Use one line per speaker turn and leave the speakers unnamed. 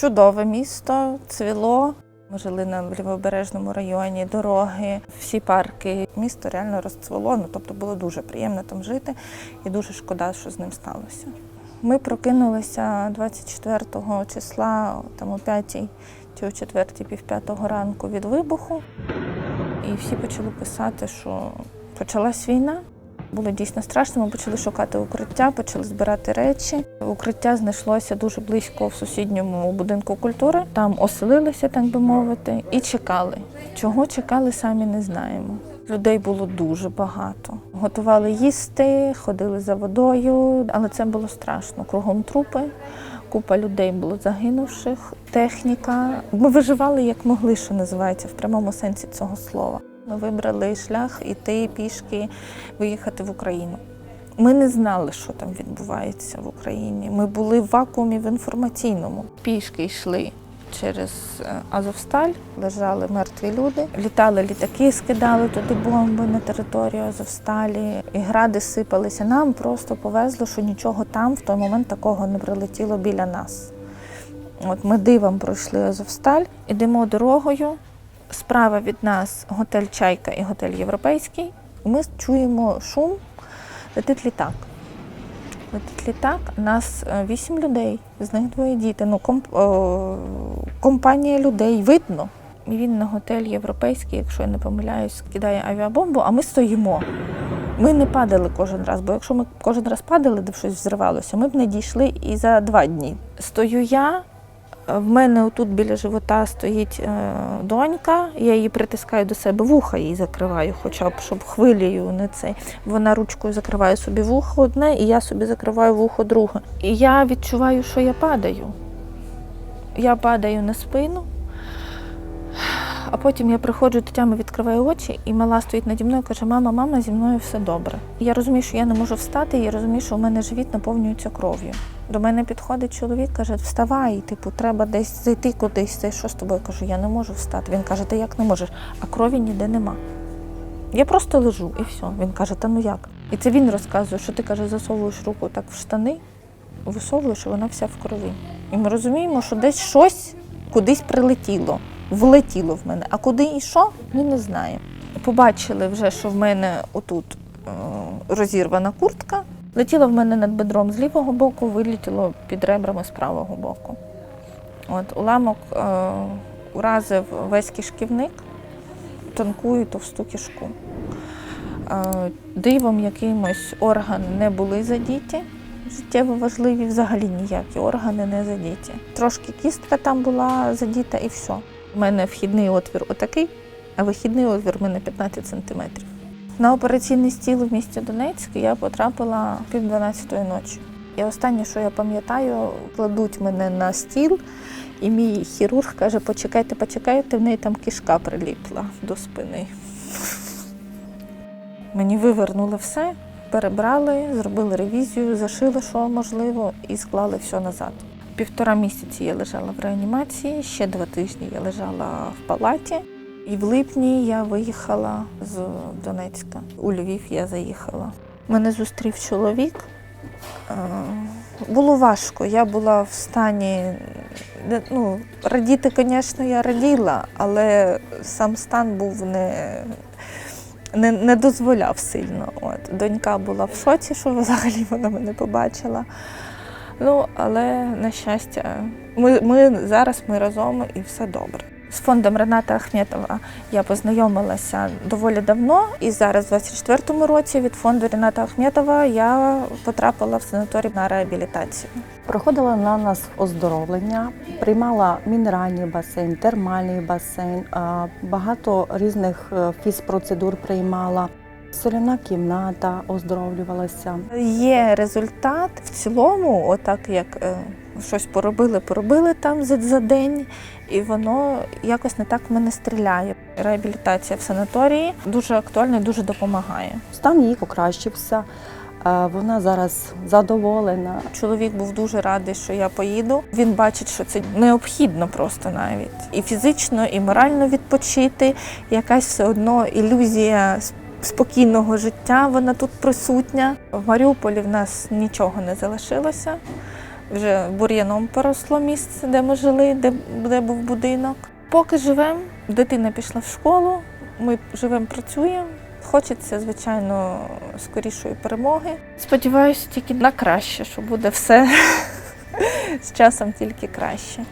Чудове місто, цвіло. Ми жили на лівобережному районі, дороги, всі парки. Місто реально розцвело, ну тобто було дуже приємно там жити і дуже шкода, що з ним сталося. Ми прокинулися 24 числа, там о 5 чи о 4 пів п'ятого ранку від вибуху. І всі почали писати, що почалась війна. Було дійсно страшно. Ми почали шукати укриття, почали збирати речі. Укриття знайшлося дуже близько в сусідньому будинку культури. Там оселилися, так би мовити, і чекали. Чого чекали, самі не знаємо. Людей було дуже багато. Готували їсти, ходили за водою, але це було страшно. Кругом трупи. Купа людей було загинувших, техніка. Ми виживали як могли, що називається, в прямому сенсі цього слова. Ми вибрали шлях іти пішки, виїхати в Україну. Ми не знали, що там відбувається в Україні. Ми були в вакуумі в інформаційному. Пішки йшли через е, Азовсталь, лежали мертві люди. Літали літаки, скидали туди бомби на територію Азовсталі. І гради сипалися. Нам просто повезло, що нічого там в той момент такого не прилетіло біля нас. От ми дивом пройшли Азовсталь, ідемо дорогою. Справа від нас готель Чайка і готель Європейський. Ми чуємо шум, летить літак. Летить літак, нас е, вісім людей, з них двоє діти. Ну, комп, о, компанія людей видно. Він на готель європейський, якщо я не помиляюсь, кидає авіабомбу, а ми стоїмо. Ми не падали кожен раз, бо якщо ми кожен раз падали, де щось взривалося, ми б не дійшли і за два дні. Стою я, в мене отут біля живота стоїть е, донька, я її притискаю до себе, вуха їй закриваю, хоча б щоб хвилею не цей. Вона ручкою закриває собі вухо одне, і я собі закриваю вухо друге. І я відчуваю, що я падаю. Я падаю на спину, а потім я приходжу до тями, відкриваю очі, і мала стоїть наді мною і каже: Мама, мама, зі мною все добре. І я розумію, що я не можу встати, і я розумію, що у мене живіт наповнюється кров'ю. До мене підходить чоловік, каже, вставай, типу, треба десь зайти кудись. Ти що з тобою? Кажу, я не можу встати. Він каже, ти як не можеш, а крові ніде нема. Я просто лежу і все. Він каже, та ну як? І це він розказує, що ти каже, засовуєш руку так в штани, висовуєш, і вона вся в крові. І ми розуміємо, що десь щось кудись прилетіло, влетіло в мене. А куди і що, ми не знаємо. Побачили вже, що в мене отут е, розірвана куртка. Летіло в мене над бедром з лівого боку, вилетіло під ребрами з правого боку. От, уламок е, уразив весь кишківник, тонку і товсту кишку. Е, дивом якимось органи не були задіті, життєво важливі, взагалі ніякі органи не задіті. Трошки кістка там була задіта і все. У мене вхідний отвір отакий, а вихідний отвір у мене 15 сантиметрів. На операційний стіл в місті Донецьк я потрапила пів 12-ї ночі. І останнє, що я пам'ятаю, кладуть мене на стіл, і мій хірург каже: почекайте, почекайте, в неї там кишка приліпла до спини. Мені вивернули все, перебрали, зробили ревізію, зашили, що можливо, і склали все назад. Півтора місяці я лежала в реанімації, ще два тижні я лежала в палаті. І в липні я виїхала з Донецька. У Львів я заїхала. Мене зустрів чоловік. Е, Було важко. Я була в стані. Ну, радіти, звісно, я раділа, але сам стан був не, не, не дозволяв сильно. От. Донька була в шоці, що взагалі вона мене побачила. Ну, але на щастя, ми, ми зараз ми разом і все добре. З фондом Рената Ахметова я познайомилася доволі давно, і зараз, в 24-му році, від фонду Рената Ахметова я потрапила в санаторій на реабілітацію.
Проходила на нас оздоровлення, приймала мінеральний басейн, термальний басейн, багато різних е, фізпроцедур приймала. Соляна кімната оздоровлювалася.
Є результат в цілому, отак як е, щось поробили, поробили там за, за день, і воно якось не так в мене стріляє. Реабілітація в санаторії дуже актуальна і дуже допомагає.
Стан її покращився. е, Вона зараз задоволена.
Чоловік був дуже радий, що я поїду. Він бачить, що це необхідно просто навіть і фізично, і морально відпочити. Якась все одно ілюзія спокійного життя. Вона тут присутня. В Маріуполі в нас нічого не залишилося. Вже бур'яном поросло місце, де ми жили, де, де був будинок. Поки живемо, дитина пішла в школу, ми живемо, працюємо. Хочеться, звичайно, скорішої перемоги. Сподіваюся тільки на краще, що буде все з часом тільки краще.